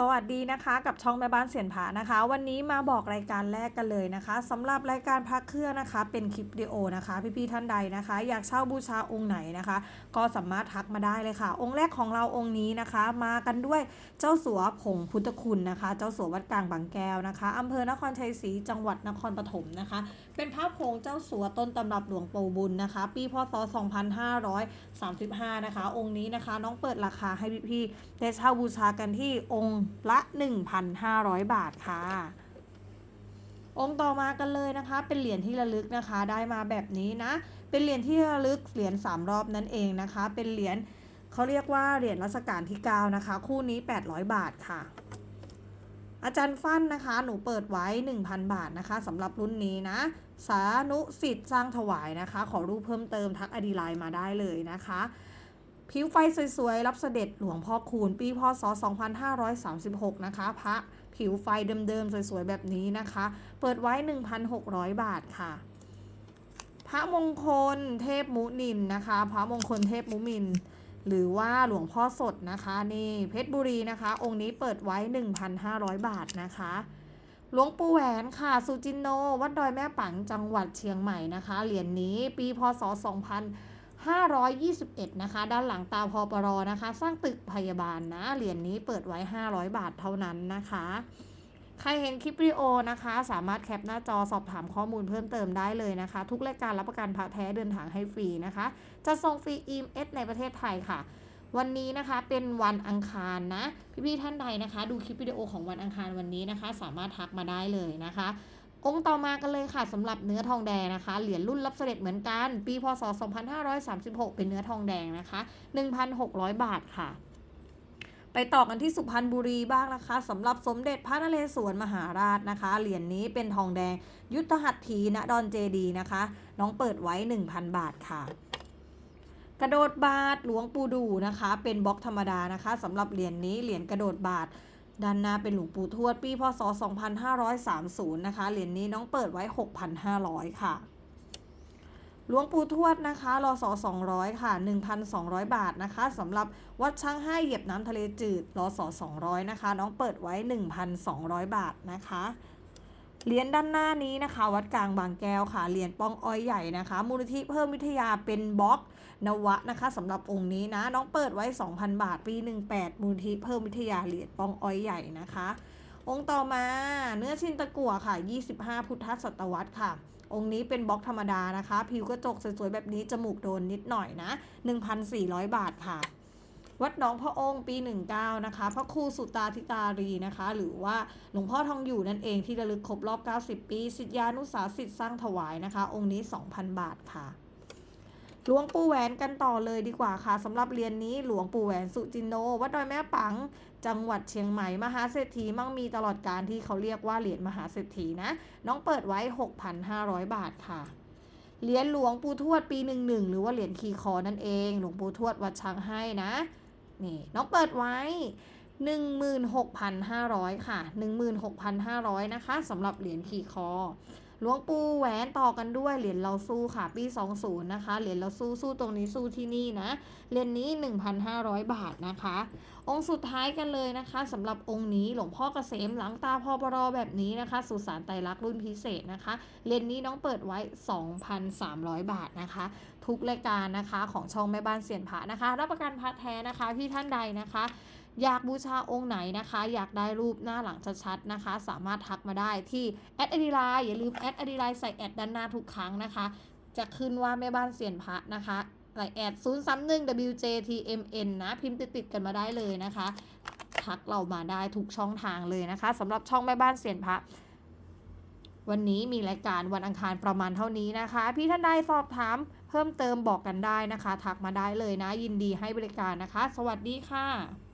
สวัสดีนะคะกับช่องแม่บ้านเสียนผานะคะ วันนี้มาบอกรายการแรกกันเลยนะคะสำหรับรายการพักเครื่องนะคะ เป็นคลิปวิดีโอนะคะ พี่ๆท่านใดนะคะ อยากเช่าบูชาองค์ไหนนะคะ ก็สามารถทักมาได้เลยค่ะ องค์แรกของเราองค์นี้นะคะ มากันด้วยเจ้าสัวผงพุทธคุณนะคะ เจ้าสัววัดกลางบางแก้วนะคะอำเภอนครชัยศรีจังหวัดนครปฐมนะคะ เป็นพระผงเจ้าสัวต้นตำรับหลวงปู่บุญนะคะ ปีพศ 2535 นะคะ องค์นี้นะคะ น้องเปิดราคาให้พี่ๆได้เช่าบูชากันที่องค์ละ 1,500 บาทค่ะ องค์ต่อมากันเลยนะคะ เป็นเหรียญที่ระลึกนะคะ ได้มาแบบนี้นะ เป็นเหรียญที่ระลึกเหรียญ3รอบนั่นเองนะคะ เป็นเหรียญเขาเรียกว่าเหรียญรัชกาลที่9นะคะ คู่นี้ 800 บาทค่ะ อาจารย์ฟั่นนะคะ หนูเปิดไว้ 1,000 บาทนะคะสำหรับรุ่นนี้นะ สานุสิทธิ์สร้างถวายนะคะ ขอรูปเพิ่มเติมทักอดีไลน์มาได้เลยนะคะ ผิวไฟสวยๆ รับเสด็จหลวงพ่อคูณ ปีพศ 2536 นะคะ พระผิวไฟเดิมๆ สวยๆ แบบนี้นะคะ เปิดไว้ 1,600 บาทค่ะ พระมงคลเทพมุนินนะคะ พระมงคลเทพมุมิน หรือว่าหลวงพ่อสดนะคะ นี่เพชรบุรีนะคะ องค์นี้เปิดไว้ 1,500 บาทนะคะหลวงปู่แหวนค่ะ สุจินโน วัดดอยแม่ปังจังหวัดเชียงใหม่นะคะ เหรียญนนี้ปีพศ 521 นะคะ ด้านหลังตาพอปรนะคะ สร้างตึกพยาบาลนะ เหรียญนนี้เปิดไว้ 500 บาทเท่านั้นนะคะ ใครเห็นคลิปวิดีโอนะคะ สามารถแคปหน้าจอสอบถามข้อมูลเพิ่มเติมได้เลยนะคะ ทุกรายการรับประกันพระแท้เดินทางให้ฟรีนะคะ จะส่งฟรีอีเอสในประเทศไทยค่ะ วันนี้นะคะเป็นวันอังคารนะ พี่ๆท่านใดนะคะ ดูคลิปวิดีโอของวันอังคารวันนี้นะคะ สามารถทักมาได้เลยนะคะ องค์ต่อมากันเลยค่ะสำหรับเนื้อทองแดงนะคะ เหรียญรุ่นรับเสด็จเหมือนกัน ปีพศ 2536 เป็นเนื้อทองแดงนะคะ 1,600 บาทค่ะ ไปต่อกันที่สุพรรณบุรีบ้างนะคะสำหรับสมเด็จพระนเรศวรมหาราชนะคะ เหรียญนนี้เป็นทองแดง ยุทธหัตถีณดอนเจดีนะคะ น้องเปิดไว้ 1,000 บาทค่ะกระโดดบาทหลวงปู่ดูนะคะ เป็นบล็อกธรรมดานะคะสำหรับเหรียญนนี้เหรียญกระโดดบาท ด้านหน้าเป็นหลวงปู่ทวดปีพศ 2530 นะคะ เหรียญนี้น้องเปิดไว้ 6,500 ค่ะ หลวงปู่ทวดนะคะรอสอ200 ค่ะ 1,200 บาทนะคะสำหรับวัดช่างให้เหยียบน้ำทะเลจืดรอสอ200 นะคะ น้องเปิดไว้ 1,200 บาทนะคะ เหรียญด้านหน้านี้นะคะ วัดกลางบางแก้วค่ะ เหรียญปองอ้อยใหญ่นะคะ มูลนิธิเพิ่มวิทยาเป็นบล็อกนวะนะคะสำหรับองค์นี้นะ น้องเปิดไว้ 2,000 บาท ปี 18 มูลนิธิเพิ่มวิทยาเหรียญปองอ้อยใหญ่นะคะ องค์ต่อมาเนื้อชินตะกั่วค่ะ 25 พุทธศตวรรษค่ะองค์นี้เป็นบล็อกธรรมดานะคะ ผิวกระจกสวยๆแบบนี้จมูกโดนนิดหน่อยนะ 1,400 บาทค่ะ วัดหนองพระองค์ปี 19 นะคะ พระครูสุตาธิตารีนะคะ หรือว่าหลวงพ่อทองอยู่นั่นเองที่ระลึกครบรอบ 90 ปี สิทธิานุสาสิทธิ์สร้างถวายนะคะ องค์นี้ 2,000 บาทค่ะหลวงปู่แหวนกันต่อเลยดีกว่าค่ะสำหรับเรียนนี้หลวงปู่แหวนสุจินโน วัดดอยแม่ปัง จังหวัดเชียงใหม่มหาเศรษฐีมั่งมีตลอดการที่เขาเรียกว่าเหรียญมหาเศรษฐีนะ น้องเปิดไว้ 6,500 บาทค่ะเหรียญหลวงปู่ทวดปีหนึ่งหนึ่งหรือว่าเหรียญคีคอนั่นเอง หลวงปู่ทวดวัดช้างให้นะ นี่น้องเปิดไว้ 16,500 ค่ะ 16,500 นะคะสำหรับเหรียญขี่คอ หลวงปู่แหวนต่อกันด้วยเหรียญเราสู้ค่ะปี 20 นะคะ เหรียญเราสู้สู้ตรงนี้สู้ที่นี่นะ เหรียญนนี้ 1,500 บาทนะคะ องค์สุดท้ายกันเลยนะคะสำหรับองค์นี้หลวงพ่อเกษมหลังตาพอปรอแบบนี้นะคะสุสานไตรลักษณ์รุ่นพิเศษนะคะ เหรียญนนี้น้องเปิดไว้ 2,300 บาทนะคะ ทุกรายการนะคะของช่องแม่บ้านเสียนพระนะคะ รับประกันพระแท้นะคะที่ท่านใดนะคะ อยากบูชาองค์ไหนนะคะ อยากได้รูปหน้าหลังชัดๆนะคะ สามารถทักมาได้ที่แอดอดีไลอย่าลืมแอดอดีไลใส่แอดด้านหน้าทุกครั้งนะคะ จะขึ้นว่าแม่บ้านเสียนพระนะคะไลน์แอด0 3 1 WJTMN นะ พิมพ์ติดๆกันมาได้เลยนะคะ ทักเรามาได้ทุกช่องทางเลยนะคะสำหรับช่องแม่บ้านเสียนพระวันนี้มีรายการวันอังคารประมาณเท่านี้นะคะ พี่ท่านใดสอบถามเพิ่มเติมบอกกันได้นะคะ ทักมาได้เลยนะ ยินดีให้บริการนะคะ สวัสดีค่ะ